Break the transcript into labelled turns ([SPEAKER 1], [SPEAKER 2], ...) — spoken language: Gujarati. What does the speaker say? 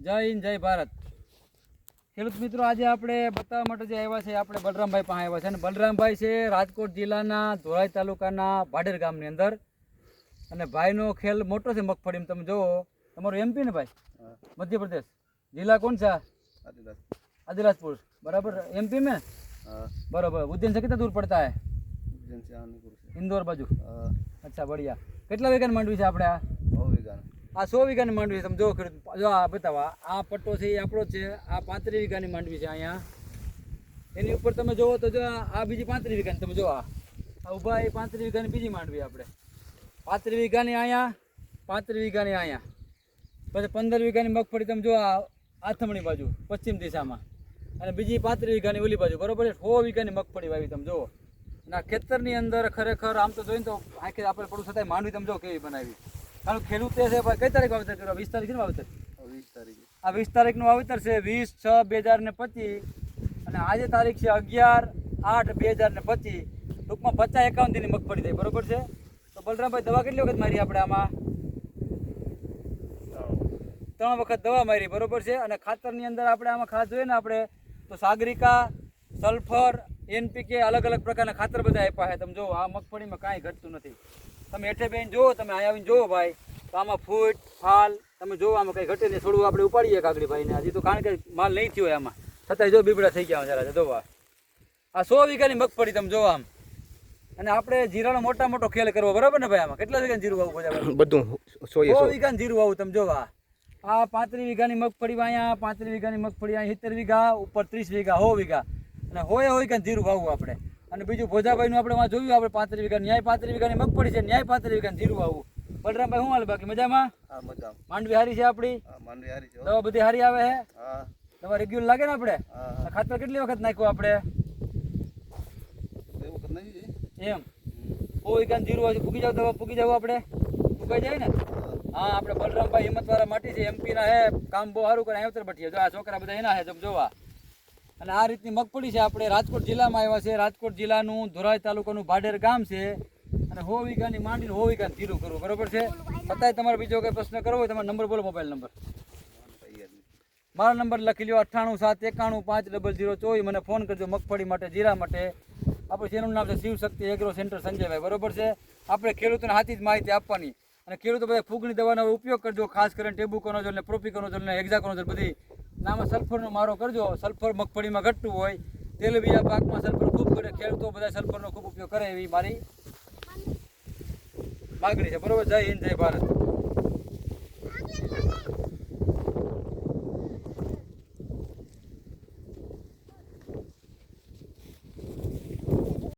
[SPEAKER 1] જય હિન્દ જય ભારત ખેડૂત મિત્રો આજે આપણે બતાવવા માટે જે આવ્યા છે આપણે બલરામભાઈ પાસે આવ્યા છે અને બલરામભાઈ છે રાજકોટ જિલ્લાના ધોરાઈ તાલુકાના ભાડેર ગામની અંદર અને ભાઈનો ખેલ મોટો છે મગફળીમાં તમે જુઓ તમારું એમપી ને ભાઈ
[SPEAKER 2] हाँ,
[SPEAKER 1] મધ્યપ્રદેશ જિલ્લા કોણ છે
[SPEAKER 2] आदिदास
[SPEAKER 1] आदिलासपुर बराबर एमपी में
[SPEAKER 2] हाँ,
[SPEAKER 1] बराबर उज्जैन से कितना दूर पड़ता है
[SPEAKER 2] उज्जैन से आनंदपुर से
[SPEAKER 1] इंदौर बाजू
[SPEAKER 2] हाँ,
[SPEAKER 1] અચ્છા બઢિયા કેટલા વીઘાની માંડવી છે આપણે આ
[SPEAKER 2] नौ बीघा
[SPEAKER 1] આ સો વીઘાની માંડવી તમે જો ખેડૂત જો આ બતાવા, આ પટ્ટો છે, એ આપણો છે, આ પાંત્રીસ વીઘાની માંડવી છે અહીંયા. એની ઉપર તમે જુઓ તો જો આ બીજી પાંત્રીસ વીઘાની, તમે જો આ. ઊભા એ પાંત્રીસ વીઘાની બીજી માંડવી આપણે. પાંત્રીસ વીઘાની અહીંયા, પાંત્રીસ વીઘાની અહીંયા. પછી પંદર વીઘાની મગફળી, તમે જો આ આથમણી બાજુ, પશ્ચિમ દિશામાં. અને બીજી પાંત્રીસ વીઘાની ઓલી બાજુ, બરોબર છે? સો વીઘાની મગફળી વાવી, તમે જુઓ અને ખેતરની અંદર ખરેખર, આમ તો જોઈને તો આખી આપણે પડું છતાંય માંડવી તમે જો કેવી બનાવી. કારણ કે ખેડૂતે છે કઈ તારીખ વાવેતર કર્યું? વીસ તારીખ ને વાવેતર?
[SPEAKER 2] વીસ તારીખ.
[SPEAKER 1] આ વીસ તારીખનું વાવેતર છે વીસ છ બે હજાર ને પચીસ. અને આજે તારીખ છે અગિયાર આઠ બે હજાર ને પચીસ. ટૂંકમાં પચાસ એકાવન દિનની મગફળી થઈ બરોબર છે? તો બલરામભાઈ દવા કેટલી વખત મારી આપણે આમાં? ત્રણ વખત દવા મારી બરોબર છે? અને ખાતરની અંદર આપણે આમાં ખાસ જોઈએ ને આપણે તો સાગરિકા સલ્ફર એનપીકે અલગ અલગ પ્રકારના ખાતર બધા આપ્યા છે. તમે જો આ મગફળીમાં કાંઈ ઘટતું નથી. તમે હેઠે બેન જુઓ તમે અહીંયા આવીને જુઓ ભાઈ તો આમાં ફૂટ ફાલ તમે જુઓ આમાં કંઈ ઘટે નહીં. થોડું આપણે ઉપાડીએ કાગડીભાઈને હજી તો કારણ કે માલ નહીં થયો આમાં. છતાંય જો બીબડા થઈ ગયા જરા જો આ. સો વીઘાની મગફળી તમે જોવા આમ. અને આપણે જીરાનો મોટા મોટો ખેલ કરવો બરાબર ને ભાઈ આમાં? કેટલા વીઘા જીરું વાવવું બધું
[SPEAKER 3] સો
[SPEAKER 1] વીઘાનું જીરું વાવું તમે જોવા આ. પાંત્રીસ વીઘાની મગફળી અહીંયા પાંત્રીસ વીઘાની મગફળી અહીંયા સિત્તેર વીઘા ઉપર ત્રીસ વીઘા હો વીઘા. અને હોય હોય કે ધીરું વાવવું આપણે. અને બીજું ભોજાભાઈનું આપણે વાં જોયું આપણે પાંત્રીસ વીઘા ન્યાય પાંત્રીસ વીઘાની મગફળી છે ન્યાય પાંત્રીસ વીઘા ધીરું વાવવું. બલરામભાઈ શું હાલ? બાકી મજામાં?
[SPEAKER 2] મજા
[SPEAKER 1] માંડવી હારી છે આપણી? દવા બધી હારી આવે હે?
[SPEAKER 2] હા.
[SPEAKER 1] દવા રેગ્યુલર લાગે ને આપણે? ખાતર કેટલી વખત નાખ્યું આપણે? એમ. કોઈ કાન જીરું હોય પૂકી જાવ દવા પૂકી જાવ આપણે. પૂકાઈ જાય ને? હા. આપણે બલરામભાઈ હિંમતવાળા માટી છે એમપી ના હે. કામ બહુ સારું કરે અહીંયા ઉતર બટીએ જો આ છોકરા બધા એના હે તમે જોવા. અને આ રીતની મગફળી છે, આપણે રાજકોટ જિલ્લામાં આવ્યા છે. રાજકોટ જિલ્લાનું ધોરાઈ તાલુકાનું ભાડેર ગામ છે. અને હો વીઘાની માંડીને હો વીઘાનું ધીરું કરવું, બરોબર છે? છતાંય તમારે બીજો કંઈ પ્રશ્ન કરવો હોય તમારો નંબર બોલો, મોબાઈલ નંબર. મારો નંબર લખી લ્યો, અઠ્ઠાણું સાત એકાણું પાંચ ડબલ જીરો ચોવીસ. મને ફોન કરજો મગફળી માટે, જીરા માટે. આપણે જેનું નામ છે શિવશક્તિ એગ્રો સેન્ટર સંજયભાઈ, બરોબર છે? આપણે ખેડૂતોને હાથી જ માહિતી આપવાની. અને ખેડૂતો બધા ફૂગની દવાનો ઉપયોગ કરજો, ખાસ કરીને ટેબુ ટેબુકોનોઝોલ ને પ્રોપિકોનોઝોલ ને હેક્ઝાકોનોઝોલ બધી. નામાં સલ્ફરનો મારો કરજો. સલ્ફર મગફળીમાં ઘટતું હોય, તેલબીજા પાકમાં સલ્ફર ખૂબ કરે ખેડૂતો બધા સલ્ફરનો ખૂબ ઉપયોગ કરે એવી મારી માગણી છે. બરોબર? જય હિન્દ, જય ભારત.